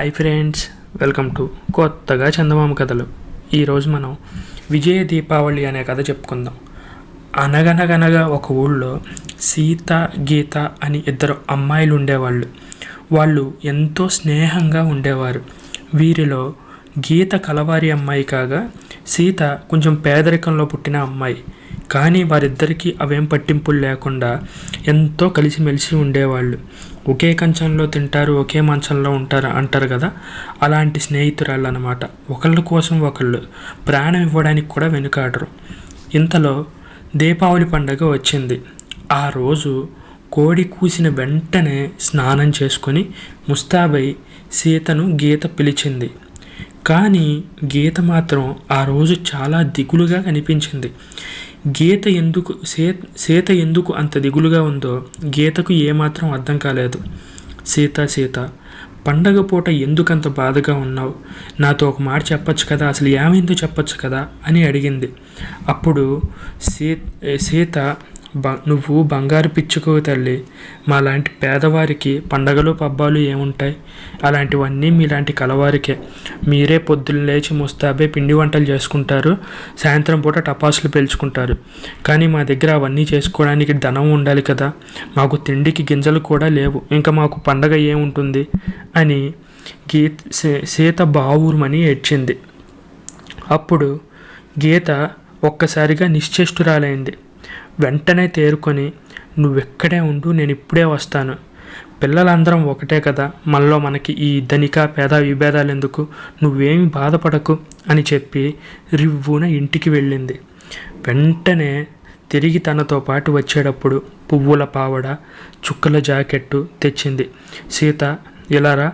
Hi friends welcome to కొత్తగా చందమామ కథలు. ఈరోజు మనం విజయ దీపావళి అనే కథ చెప్పుకుందాం. అనగనగనగా ఒక ఊళ్ళో సీత గీత అని ఇద్దరు అమ్మాయిలు ఉండేవాళ్ళు. వాళ్ళు ఎంతో స్నేహంగా ఉండేవారు. వీరిలో గీత కలవారి అమ్మాయి కాగా సీత కొంచెం పేదరికంలో పుట్టిన అమ్మాయి. కానీ వారిద్దరికీ అవేం పట్టింపులు లేకుండా ఎంతో కలిసిమెలిసి ఉండేవాళ్ళు. ఒకే కంచంలో తింటారు ఒకే మంచంలో ఉంటారు అంటారు కదా? అలాంటి స్నేహితురాళ్ళు అనమాట ఒకళ్ళ కోసం ఒకళ్ళు ప్రాణం ఇవ్వడానికి కూడా వెనుకాడరు. ఇంతలో దీపావళి పండగ వచ్చింది. ఆ రోజు కోడి కూసిన వెంటనే స్నానం చేసుకొని ముస్తాబై సీతను గీత పిలిచింది. కానీ గీత మాత్రం ఆ రోజు చాలా దిగులుగా కనిపించింది. గీత ఎందుకు సీత ఎందుకు అంత దిగులుగా ఉందో గీతకు ఏమాత్రం అర్థం కాలేదు. సీత సీత పండగ పూట ఎందుకంత బాధగా ఉన్నావు? నాతో ఒక మాట చెప్పచ్చు కదా? అసలు ఏమైందో చెప్పచ్చు కదా? అని అడిగింది. అప్పుడు సీ సీత బ నువ్వు బంగారు పిచ్చుకో తల్లి. మాలాంటి పేదవారికి పండగలు పబ్బాలు ఏముంటాయి? అలాంటివన్నీ మీలాంటి కలవారికే. మీరే పొద్దున్న లేచి ముస్తాబే పిండి వంటలు చేసుకుంటారు సాయంత్రం పూట టపాసులు పేల్చుకుంటారు. కానీ మా దగ్గర అవన్నీ చేసుకోవడానికి ధనం ఉండాలి కదా. మాకు తిండికి గింజలు కూడా లేవు. ఇంకా మాకు పండగ ఏముంటుంది? అని గీత సీత బావురమని ఏడ్చింది. అప్పుడు గీత ఒక్కసారిగా నిశ్చేష్టురాలైంది. వెంటనే తేరుకొని నువ్వెక్కడే ఉండు నేను ఇప్పుడే వస్తాను. పిల్లలందరం ఒకటే కదా మనలో మనకి ఈ ధనిక పేద విభేదాలు ఎందుకు నువ్వేమి బాధపడకు అని చెప్పి రివ్వున ఇంటికి వెళ్ళింది. వెంటనే తిరిగి తనతో పాటు వచ్చేటప్పుడు పువ్వుల పావడ చుక్కల జాకెట్టు తెచ్చింది. సీత ఇలారా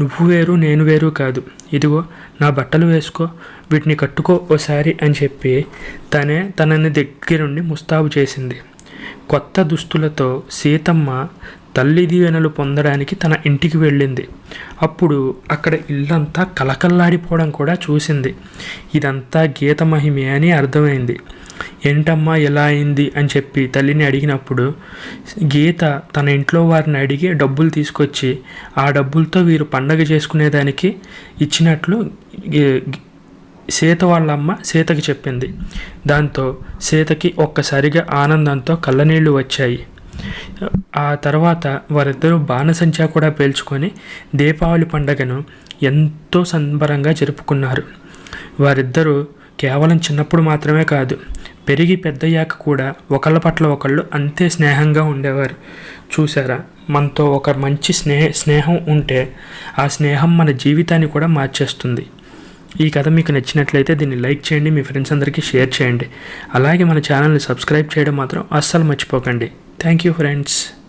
నువ్వు వేరు నేను వేరు కాదు. ఇదిగో నా బట్టలు వేసుకో వీటిని కట్టుకో ఓసారి అని చెప్పి తనే తనని దగ్గరుండి ముస్తాబు చేసింది. కొత్త దుస్తులతో సీతమ్మ తల్లి దీవెనలు పొందడానికి తన ఇంటికి వెళ్ళింది. అప్పుడు అక్కడ ఇల్లంతా కలకల్లాడిపోవడం కూడా చూసింది. ఇదంతా గీత మహిమే అని అర్థమైంది. ఏంటమ్మా ఎలా అయింది? అని చెప్పి తల్లిని అడిగినప్పుడు గీత తన ఇంట్లో వారిని అడిగి డబ్బులు తీసుకొచ్చి ఆ డబ్బులతో వీరు పండగ చేసుకునేదానికి ఇచ్చినట్లు సీత వాళ్ళమ్మ సీతకి చెప్పింది. దాంతో సీతకి ఒక్కసారిగా ఆనందంతో కళ్ళనీళ్ళు వచ్చాయి. ఆ తర్వాత వారిద్దరూ బాణసంచా కూడా పేల్చుకొని దీపావళి పండగను ఎంతో సంబరంగా జరుపుకున్నారు. వారిద్దరూ కేవలం చిన్నప్పుడు మాత్రమే కాదు పెరిగి పెద్దయ్యాక కూడా ఒకళ్ళ పట్ల ఒకళ్ళు అంతే స్నేహంగా ఉండేవారు. చూసారా మనతో ఒక మంచి స్నేహ స్నేహం ఉంటే ఆ స్నేహం మన జీవితాన్ని కూడా మార్చేస్తుంది. ఈ కథ మీకు నచ్చినట్లయితే దీన్ని లైక్ చేయండి మీ ఫ్రెండ్స్ అందరికీ షేర్ చేయండి. అలాగే మన ఛానల్ని సబ్స్క్రైబ్ చేయడం మాత్రం అస్సలు మర్చిపోకండి. Thank you friends.